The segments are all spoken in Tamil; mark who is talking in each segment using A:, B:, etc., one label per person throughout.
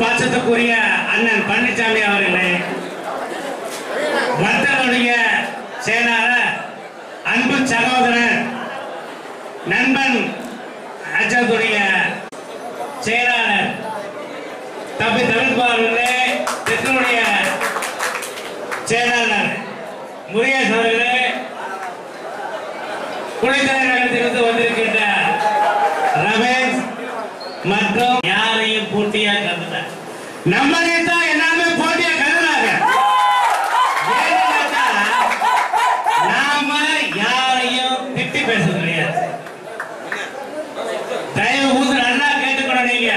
A: பாசத்துக்குரிய அண்ணன் பழனிசாமி அவர்களே வர்த்தகனுடைய செயலாளர் அன்பு சகோதரர் நண்பன் அஜத்துடைய செயலாளர் தப்பி தவிர்ப்பாளர்களே பெற்றோருடைய செயலாளர் முருகேஷ் நம்மளே தான் எல்லாமே போட்டியா கருதுறாங்க நாம யாரையும் திட்டி பேசுறது கிடையாது தயவு கூர்ந்து நல்லா கேட்டுக்கணும் நீங்க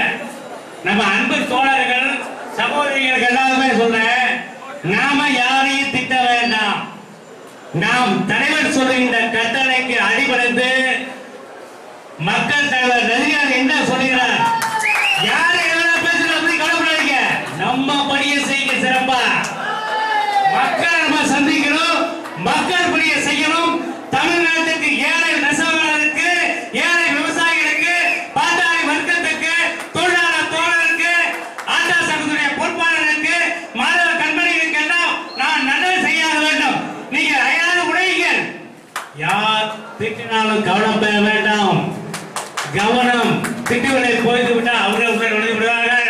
A: நம்ம அன்பு தோழர்கள் சகோதரிகள் எல்லாருமே சொல்றேன் நாம யாரையும் திட்ட வேண்டாம் நாம் தலைவர் சொல்லுகின்ற கட்டளைக்கு அடிபணிந்து மக்கள் தலைவர் திட்டினாலும் கவனம் பெற வேண்டாம். கவனம் திட்டுகளை போய்த்து விட்டால் அவர்கள் உடனே நுழைந்து விடுவார்கள்.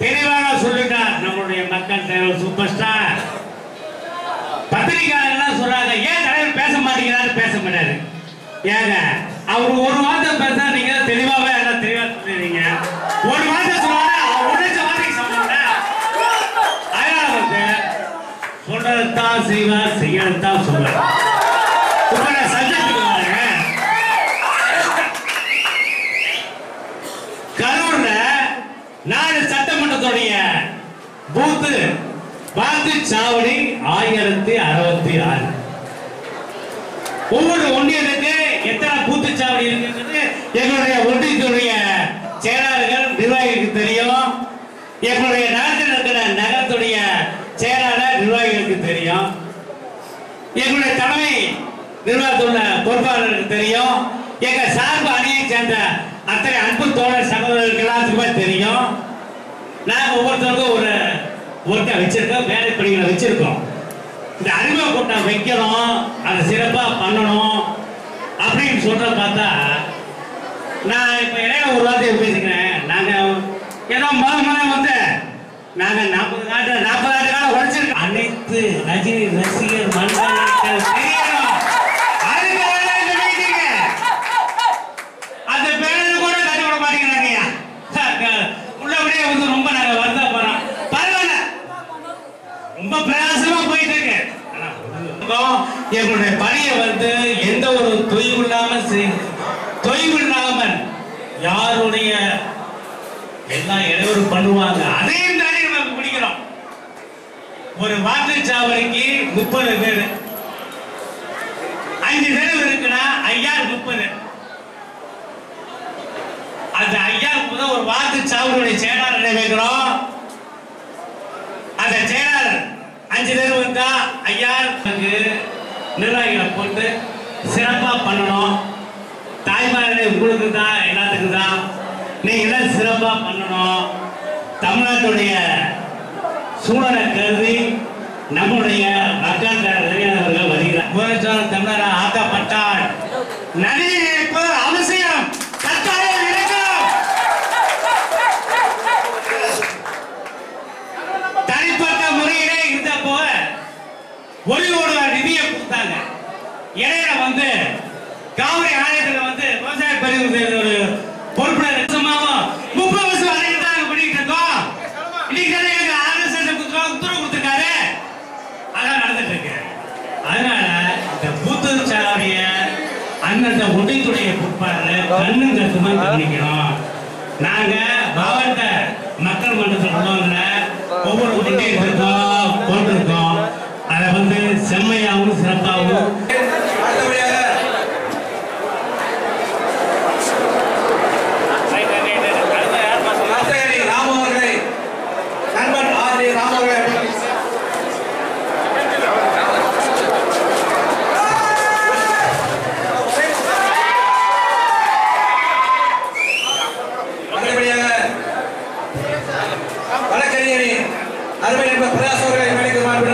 A: தெளிவாக சொல்லிட்டார் நம்மளுடைய மக்கள் தலைவர் சூப்பர் ஸ்டார். பத்திரிகையாளர்கள் சொல்றாங்க ஏன் தலைவர் பேச மாட்டேங்கிறாரு? பேச மாட்டாரு. ஏங்க அவர் ஒரு வார்த்தை பேசினா நீங்க தெளிவாவே எல்லாம் தெளிவா சொல்றீங்க ஒரு வார்த்தை சொன்னாரு உடைச்ச வார்த்தைக்கு சொன்னாங்க அதனால வந்து சொல்றதான் செய்வார் செய்யறதான் சொல்லுவார் சாவடி ஆயிரத்தி அறுபத்தி ஆறு. ஒவ்வொரு ஒன்றியத்துக்கு எத்தனை பூத்துச்சாவடி இருக்குன்றது எங்களுடைய ஒன்றியத்துடைய செயலாளர்கள் நிர்வாகிகளுக்கு தெரியும். எங்களுடைய நகரத்தில் இருக்கிற நகரத்துடைய செயலாளர் நிர்வாகிகளுக்கு தெரியும். எங்களுடைய தலைமை நிர்வாகத்துள்ள பொறுப்பாளர்களுக்கு தெரியும். எங்க சார்பு அணியை சேர்ந்த அத்தனை அன்பு தோழர் சகோதரர்களுக்கு எல்லாத்துக்குமே தெரியும். நாங்கள் ஒவ்வொருத்தருக்கும் ஒரு ஒர்க்கை வச்சிருக்கோம். வச்சிருக்கோம். இந்த அருமை கூட்டம் வைக்கணும் அதை சிறப்பாக பண்ணணும் அப்படின்னு சொல்ற பார்த்தா நான் இப்ப இடையில ஒரு வார்த்தையை பேசிக்கிறேன். நாங்க ஏதோ முத முத வந்து நாங்க நாற்பது ஆண்டு நாற்பது ஆண்டு காலம் உழைச்சிருக்கோம். அனைத்து ரஜினி ரசிகர் மன்றங்கள் தெரியணும் அந்த பேனல் கூட கட்டி விட மாட்டேங்கிறாங்கய்யா உள்ளபடியே வந்து ரொம்ப நாங்க எங்களுடைய பணியை வந்து எந்த ஒரு தொய்வு இல்லாமல் செய்- தொய்வு இல்லாமல் யாருடைய எல்லாம் இடையூறு பண்ணுவாங்க? அதையும் தானே நம்ம பிடிக்கிறோம் ஒரு வாக்குச்சாவடிக்கு முப்பது பேர். அஞ்சு பேர் இருக்குன்னா ஐயா முப்பது. அந்த ஐயா முப்பது ஒரு வாக்குச்சாவடியுடைய செயலாளர் வைக்கிறோம் அந்த செயலாளர் அஞ்சு பேர் வந்தா ஐயா நிர்வாகிகளை போட்டு சிறப்பாக பண்ணணும். தாய்மார்களே உங்களுக்கு தான் எல்லாத்துக்கும் தான் நீங்க சிறப்பாக பண்ணணும். தமிழ்நாட்டுடைய சூழலை கருதி நம்முடைய மக்கள் அவர்கள் வருகிறார். தமிழரா ஆக்கப்பட்டால் நதியை இடையில வந்து காவிரி ஆலயத்துல வந்து விவசாய பிரிவு ஒரு பொறுப்பினர் நிச்சயமாவும் முப்பது வருஷம் வரைக்கும் தான் நாங்க பண்ணிட்டு இருக்கோம். இன்னைக்கு தானே எங்க ஆர்எஸ்எஸ் உத்தரவு கொடுத்திருக்காரு. அதான் நடந்துட்டு இருக்கு. அதனால இந்த பூத்து சாவடிய அண்ணன் ஒன்றியத்துடைய பொறுப்பாளர் கண்ணு கருத்துமா கவனிக்கணும் நாங்க மாவட்ட மக்கள் மன்றத்தில் உள்ளவங்க ஒவ்வொரு ஒன்றியத்திற்கும் போட்டிருக்கோம் அதை வந்து செம்மையாகவும் சிறப்பாகவும் அருமை நண்பர் பிரகாஷ் அவர்களை மேடைக்கு மாண்பு